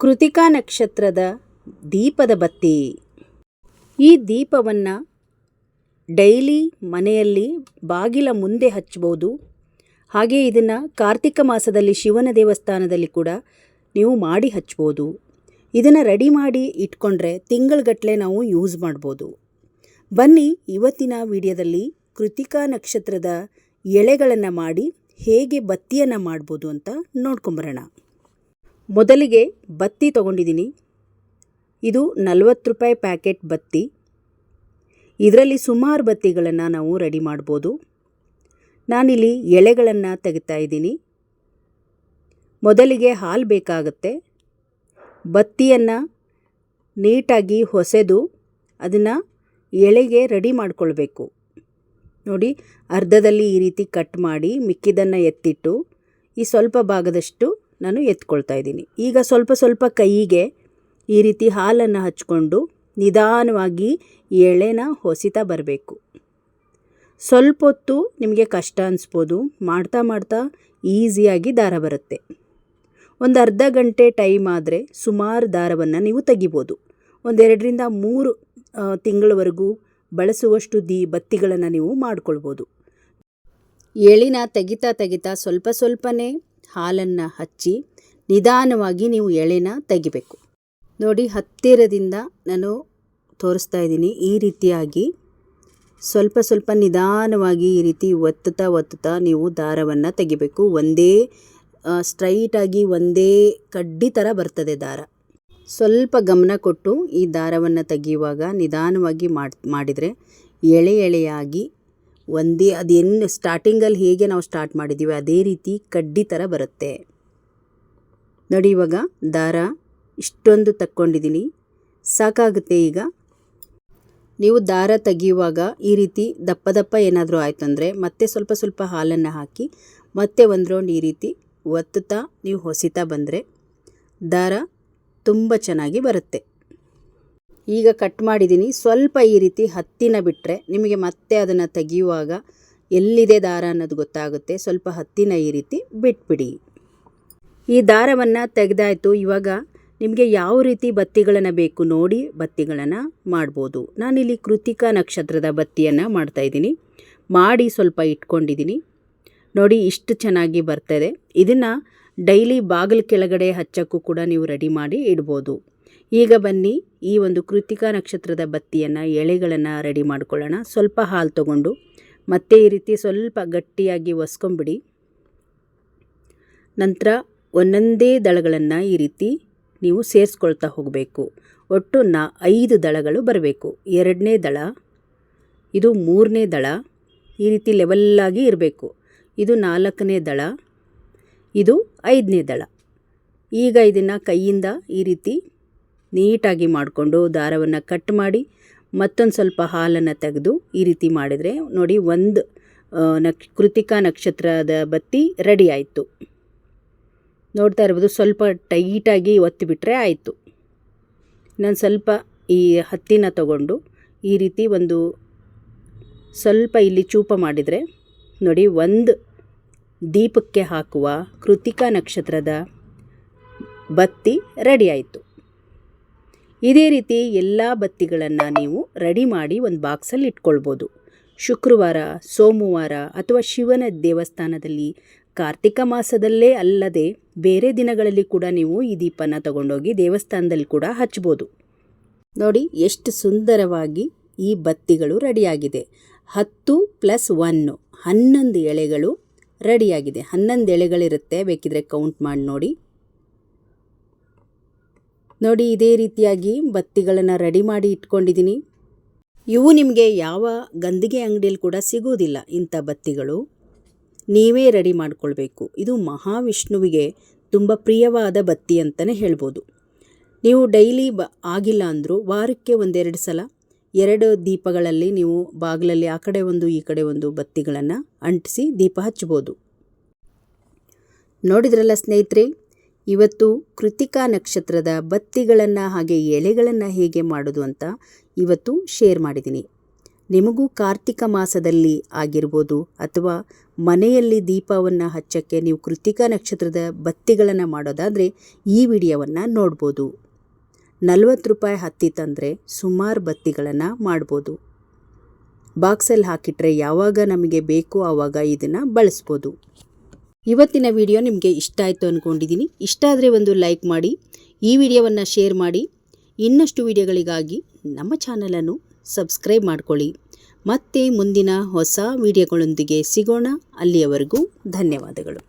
ಕೃತಿಕಾ ನಕ್ಷತ್ರದ ದೀಪದ ಬತ್ತಿ. ಈ ದೀಪವನ್ನು ಡೈಲಿ ಮನೆಯಲ್ಲಿ ಬಾಗಿಲ ಮುಂದೆ ಹಚ್ಬೋದು ಹಾಗೆ ಇದನ್ನು ಕಾರ್ತಿಕ ಮಾಸದಲ್ಲಿ ಶಿವನ ದೇವಸ್ಥಾನದಲ್ಲಿ ಕೂಡ ನೀವು ಮಾಡಿ ಹಚ್ಬೋದು ಇದನ್ನು ರೆಡಿ ಮಾಡಿ ಇಟ್ಕೊಂಡ್ರೆ ತಿಂಗಳಗಟ್ಟಲೆ ನಾವು ಯೂಸ್ ಮಾಡ್ಬೋದು. ಬನ್ನಿ ಇವತ್ತಿನ ವಿಡಿಯೋದಲ್ಲಿ ಕೃತಿಕಾ ನಕ್ಷತ್ರದ ಎಳೆಗಳನ್ನು ಮಾಡಿ ಹೇಗೆ ಬತ್ತಿಯನ್ನು ಮಾಡ್ಬೋದು ಅಂತ ನೋಡ್ಕೊಂಬರೋಣ. ಮೊದಲಿಗೆ ಬತ್ತಿ ತೊಗೊಂಡಿದ್ದೀನಿ. ಇದು ನಲವತ್ತು ರೂಪಾಯಿ ಪ್ಯಾಕೆಟ್ ಬತ್ತಿ. ಇದರಲ್ಲಿ ಸುಮಾರು ಬತ್ತಿಗಳನ್ನು ನಾವು ರೆಡಿ ಮಾಡ್ಬೋದು. ನಾನಿಲ್ಲಿ ಎಳೆಗಳನ್ನು ತೆಗಿತಾ ಇದ್ದೀನಿ. ಮೊದಲಿಗೆ ಹಾಲು ಬೇಕಾಗುತ್ತೆ. ಬತ್ತಿಯನ್ನು ನೀಟಾಗಿ ಹೊಸೆದು ಅದನ್ನು ಎಳೆಗೆ ರೆಡಿ ಮಾಡಿಕೊಳ್ಬೇಕು. ನೋಡಿ, ಅರ್ಧದಲ್ಲಿ ಈ ರೀತಿ ಕಟ್ ಮಾಡಿ ಮಿಕ್ಕಿದ್ದನ್ನು ಎತ್ತಿಟ್ಟು, ಈ ಸ್ವಲ್ಪ ಭಾಗದಷ್ಟು ನಾನು ಎತ್ಕೊಳ್ತಾ ಇದ್ದೀನಿ. ಈಗ ಸ್ವಲ್ಪ ಸ್ವಲ್ಪ ಕೈಗೆ ಈ ರೀತಿ ಹಾಲನ್ನು ಹಚ್ಕೊಂಡು ನಿಧಾನವಾಗಿ ಎಳೆನ ಹೊಸಿತಾ ಬರಬೇಕು. ಸ್ವಲ್ಪ ಹೊತ್ತು ನಿಮಗೆ ಕಷ್ಟ ಅನಿಸ್ಬೋದು. ಮಾಡ್ತಾ ಮಾಡ್ತಾ ಈಸಿಯಾಗಿ ದಾರ ಬರುತ್ತೆ. ಒಂದು ಅರ್ಧ ಗಂಟೆ ಟೈಮ್ ಆದರೆ ಸುಮಾರು ದಾರವನ್ನು ನೀವು ತೆಗಿಬೋದು. ಒಂದೆರಡರಿಂದ ಮೂರು ತಿಂಗಳವರೆಗೂ ಬಳಸುವಷ್ಟು ದಿ ಬತ್ತಿಗಳನ್ನು ನೀವು ಮಾಡ್ಕೊಳ್ಬೋದು. ಎಳಿನ ತೆಗಿತಾ ತೆಗಿತಾ ಸ್ವಲ್ಪ ಸ್ವಲ್ಪನೇ ಹಾಲನ್ನು ಹಚ್ಚಿ ನಿಧಾನವಾಗಿ ನೀವು ಎಳೆನ ತೆಗಿಬೇಕು. ನೋಡಿ, ಹತ್ತಿರದಿಂದ ನಾನು ತೋರಿಸ್ತಾ ಇದ್ದೀನಿ, ಈ ರೀತಿಯಾಗಿ ಸ್ವಲ್ಪ ಸ್ವಲ್ಪ ನಿಧಾನವಾಗಿ ಈ ರೀತಿ ಒತ್ತುತ್ತಾ ಒತ್ತುತ್ತಾ ನೀವು ದಾರವನ್ನು ತೆಗಿಬೇಕು. ಒಂದೇ ಸ್ಟ್ರೈಟಾಗಿ ಒಂದೇ ಕಡ್ಡಿ ಥರ ಬರ್ತದೆ ದಾರ. ಸ್ವಲ್ಪ ಗಮನ ಕೊಟ್ಟು ಈ ದಾರವನ್ನು ತೆಗೆಯುವಾಗ ನಿಧಾನವಾಗಿ ಮಾಡಿ, ಮಾಡಿದರೆ ಎಳೆ ಎಳೆಯಾಗಿ ಒಂದೇ, ಅದೇನು ಸ್ಟಾರ್ಟಿಂಗಲ್ಲಿ ಹೇಗೆ ನಾವು ಸ್ಟಾರ್ಟ್ ಮಾಡಿದ್ದೀವಿ ಅದೇ ರೀತಿ ಕಡ್ಡಿ ಥರ ಬರುತ್ತೆ. ನೋಡಿ ಇವಾಗ ದಾರ, ಇಷ್ಟೊಂದು ತಕ್ಕೊಂಡಿದ್ದೀನಿ ಸಾಕಾಗುತ್ತೆ ಈಗ. ನೀವು ದಾರ ತೆಗೆಯುವಾಗ ಈ ರೀತಿ ದಪ್ಪ ದಪ್ಪ ಏನಾದರೂ ಆಯಿತು ಅಂದರೆ ಮತ್ತೆ ಸ್ವಲ್ಪ ಸ್ವಲ್ಪ ಹಾಲನ್ನು ಹಾಕಿ, ಮತ್ತೆ ಒಂದು ರೌಂಡ್ ಈ ರೀತಿ ಒತ್ತುತ್ತಾ ನೀವು ಹೊಸಿತಾ ಬಂದರೆ ದಾರ ತುಂಬ ಚೆನ್ನಾಗಿ ಬರುತ್ತೆ. ಈಗ ಕಟ್ ಮಾಡಿದ್ದೀನಿ ಸ್ವಲ್ಪ ಈ ರೀತಿ ಹತ್ತಿನ ಬಿಟ್ಟರೆ ನಿಮಗೆ ಮತ್ತೆ ಅದನ್ನು ತೆಗೆಯುವಾಗ ಎಲ್ಲಿದೆ ದಾರ ಅನ್ನೋದು ಗೊತ್ತಾಗುತ್ತೆ. ಸ್ವಲ್ಪ ಹತ್ತಿನ ಈ ರೀತಿ ಬಿಟ್ಬಿಡಿ. ಈ ದಾರವನ್ನು ತೆಗೆದಾಯಿತು. ಇವಾಗ ನಿಮಗೆ ಯಾವ ರೀತಿ ಬತ್ತಿಗಳನ್ನು ಬೇಕು ನೋಡಿ ಬತ್ತಿಗಳನ್ನು ಮಾಡ್ಬೋದು. ನಾನಿಲ್ಲಿ ಕೃತಿಕಾ ನಕ್ಷತ್ರದ ಬತ್ತಿಯನ್ನು ಮಾಡ್ತಾಯಿದ್ದೀನಿ ಮಾಡಿ ಸ್ವಲ್ಪ ಇಟ್ಕೊಂಡಿದ್ದೀನಿ. ನೋಡಿ ಇಷ್ಟು ಚೆನ್ನಾಗಿ ಬರ್ತದೆ. ಇದನ್ನು ಡೈಲಿ ಬಾಗಿಲು ಕೆಳಗಡೆ ಹಚ್ಚೋಕ್ಕೂ ಕೂಡ ನೀವು ರೆಡಿ ಮಾಡಿ ಇಡ್ಬೋದು. ಈಗ ಬನ್ನಿ ಈ ಒಂದು ಕೃತಿಕಾ ನಕ್ಷತ್ರದ ಬತ್ತಿಯನ್ನು, ಎಳೆಗಳನ್ನು ರೆಡಿ ಮಾಡ್ಕೊಳ್ಳೋಣ. ಸ್ವಲ್ಪ ಹಾಲು ತಗೊಂಡು, ಮತ್ತೆ ಈ ರೀತಿ ಸ್ವಲ್ಪ ಗಟ್ಟಿಯಾಗಿ ಒಸ್ಕೊಂಬಿಡಿ. ನಂತರ ಒಂದೊಂದೇ ದಳಗಳನ್ನು ಈ ರೀತಿ ನೀವು ಸೇರಿಸ್ಕೊಳ್ತಾ ಹೋಗಬೇಕು. ಒಟ್ಟು ನಾ ಐದು ದಳಗಳು ಬರಬೇಕು. ಎರಡನೇ ದಳ, ಇದು ಮೂರನೇ ದಳ, ಈ ರೀತಿ ಲೆವೆಲ್ಲಾಗಿ ಇರಬೇಕು. ಇದು ನಾಲ್ಕನೇ ದಳ, ಇದು ಐದನೇ ದಳ. ಈಗ ಇದನ್ನು ಕೈಯಿಂದ ಈ ರೀತಿ ನೀಟಾಗಿ ಮಾಡಿಕೊಂಡು ದಾರವನ್ನು ಕಟ್ ಮಾಡಿ ಮತ್ತೊಂದು ಸ್ವಲ್ಪ ಹಾಲನ್ನು ತೆಗೆದು ಈ ರೀತಿ ಮಾಡಿದರೆ ನೋಡಿ ಒಂದು ನಕ್, ಕೃತಿಕಾ ನಕ್ಷತ್ರದ ಬತ್ತಿ ರೆಡಿ ಆಯಿತು. ನೋಡ್ತಾ ಇರ್ಬೋದು ಸ್ವಲ್ಪ ಟೈಟಾಗಿ ಒತ್ತಿಬಿಟ್ರೆ ಆಯಿತು. ನಾನು ಸ್ವಲ್ಪ ಈ ಹತ್ತಿನ ತಗೊಂಡು ಈ ರೀತಿ ಒಂದು ಸ್ವಲ್ಪ ಇಲ್ಲಿ ಚೂಪ ಮಾಡಿದರೆ ನೋಡಿ ಒಂದು ದೀಪಕ್ಕೆ ಹಾಕುವ ಕೃತಿಕಾ ನಕ್ಷತ್ರದ ಬತ್ತಿ ರೆಡಿ ಆಯಿತು. ಇದೇ ರೀತಿ ಎಲ್ಲ ಬತ್ತಿಗಳನ್ನು ನೀವು ರೆಡಿ ಮಾಡಿ ಒಂದು ಬಾಕ್ಸಲ್ಲಿ ಇಟ್ಕೊಳ್ಬೋದು. ಶುಕ್ರವಾರ, ಸೋಮವಾರ ಅಥವಾ ಶಿವನ ದೇವಸ್ಥಾನದಲ್ಲಿ ಕಾರ್ತಿಕ ಮಾಸದಲ್ಲೇ ಅಲ್ಲದೆ ಬೇರೆ ದಿನಗಳಲ್ಲಿ ಕೂಡ ನೀವು ಈ ದೀಪನ ತಗೊಂಡೋಗಿ ದೇವಸ್ಥಾನದಲ್ಲಿ ಕೂಡ ಹಚ್ಬೋದು. ನೋಡಿ ಎಷ್ಟು ಸುಂದರವಾಗಿ ಈ ಬತ್ತಿಗಳು ರೆಡಿಯಾಗಿದೆ. ಹತ್ತು ಪ್ಲಸ್ ಒನ್ನು ಹನ್ನೊಂದು ಎಳೆಗಳು ರೆಡಿಯಾಗಿದೆ. ಹನ್ನೊಂದು ಎಳೆಗಳಿರುತ್ತೆ, ಬೇಕಿದ್ರೆ ಕೌಂಟ್ ಮಾಡಿ ನೋಡಿ. ನೋಡಿ, ಇದೇ ರೀತಿಯಾಗಿ ಬತ್ತಿಗಳನ್ನು ರೆಡಿ ಮಾಡಿ ಇಟ್ಕೊಂಡಿದ್ದೀನಿ. ಇವು ನಿಮಗೆ ಯಾವ ಗಂದಿಗೆ ಅಂಗಡಿಯಲ್ಲಿ ಕೂಡ ಸಿಗೋದಿಲ್ಲ ಇಂಥ ಬತ್ತಿಗಳು. ನೀವೇ ರೆಡಿ ಮಾಡಿಕೊಳ್ಬೇಕು. ಇದು ಮಹಾವಿಷ್ಣುವಿಗೆ ತುಂಬ ಪ್ರಿಯವಾದ ಬತ್ತಿ ಅಂತಲೇ ಹೇಳ್ಬೋದು. ನೀವು ಡೈಲಿ ಬ, ಆಗಿಲ್ಲ ಅಂದರೂ ವಾರಕ್ಕೆ ಒಂದೆರಡು ಸಲ, ಎರಡು ದೀಪಗಳಲ್ಲಿ ನೀವು ಬಾಗಿಲಲ್ಲಿ ಆ ಕಡೆ ಒಂದು, ಈ ಕಡೆ ಒಂದು ಬತ್ತಿಗಳನ್ನು ಅಂಟಿಸಿ ದೀಪ ಹಚ್ಬೋದು. ನೋಡಿದ್ರಲ್ಲ ಸ್ನೇಹಿತರೆ ಇವತ್ತು ಕೃತಿಕಾ ನಕ್ಷತ್ರದ ಬತ್ತಿಗಳನ್ನು ಹಾಗೆ ಎಲೆಗಳನ್ನು ಹೇಗೆ ಮಾಡೋದು ಅಂತ ಇವತ್ತು ಶೇರ್ ಮಾಡಿದ್ದೀನಿ ನಿಮಗೂ ಕಾರ್ತಿಕ ಮಾಸದಲ್ಲಿ ಆಗಿರ್ಬೋದು ಅಥವಾ ಮನೆಯಲ್ಲಿ ದೀಪವನ್ನು ಹಚ್ಚಕ್ಕೆ ನೀವು ಕೃತಿಕಾ ನಕ್ಷತ್ರದ ಬತ್ತಿಗಳನ್ನು ಮಾಡೋದಾದರೆ ಈ ವಿಡಿಯೋವನ್ನು ನೋಡ್ಬೋದು. ನಲ್ವತ್ತು ರೂಪಾಯಿ ಹತ್ತಿ ತಂದರೆ ಸುಮಾರು ಬತ್ತಿಗಳನ್ನು ಮಾಡ್ಬೋದು. ಬಾಕ್ಸಲ್ಲಿ ಹಾಕಿಟ್ರೆ ಯಾವಾಗ ನಮಗೆ ಬೇಕೋ ಆವಾಗ ಇದನ್ನು ಬಳಸ್ಬೋದು. ಇವತ್ತಿನ ವಿಡಿಯೋ ನಿಮಗೆ ಇಷ್ಟ ಆಯಿತು ಅಂದ್ಕೊಂಡಿದ್ದೀನಿ ಇಷ್ಟ ಆದರೆ ಒಂದು ಲೈಕ್ ಮಾಡಿ, ಈ ವಿಡಿಯೋವನ್ನು ಶೇರ್ ಮಾಡಿ. ಇನ್ನಷ್ಟು ವಿಡಿಯೋಗಳಿಗಾಗಿ ನಮ್ಮ ಚಾನಲನ್ನು ಸಬ್ಸ್ಕ್ರೈಬ್ ಮಾಡ್ಕೊಳ್ಳಿ. ಮತ್ತೆ ಮುಂದಿನ ಹೊಸ ವಿಡಿಯೋಗಳೊಂದಿಗೆ ಸಿಗೋಣ. ಅಲ್ಲಿಯವರೆಗೂ ಧನ್ಯವಾದಗಳು.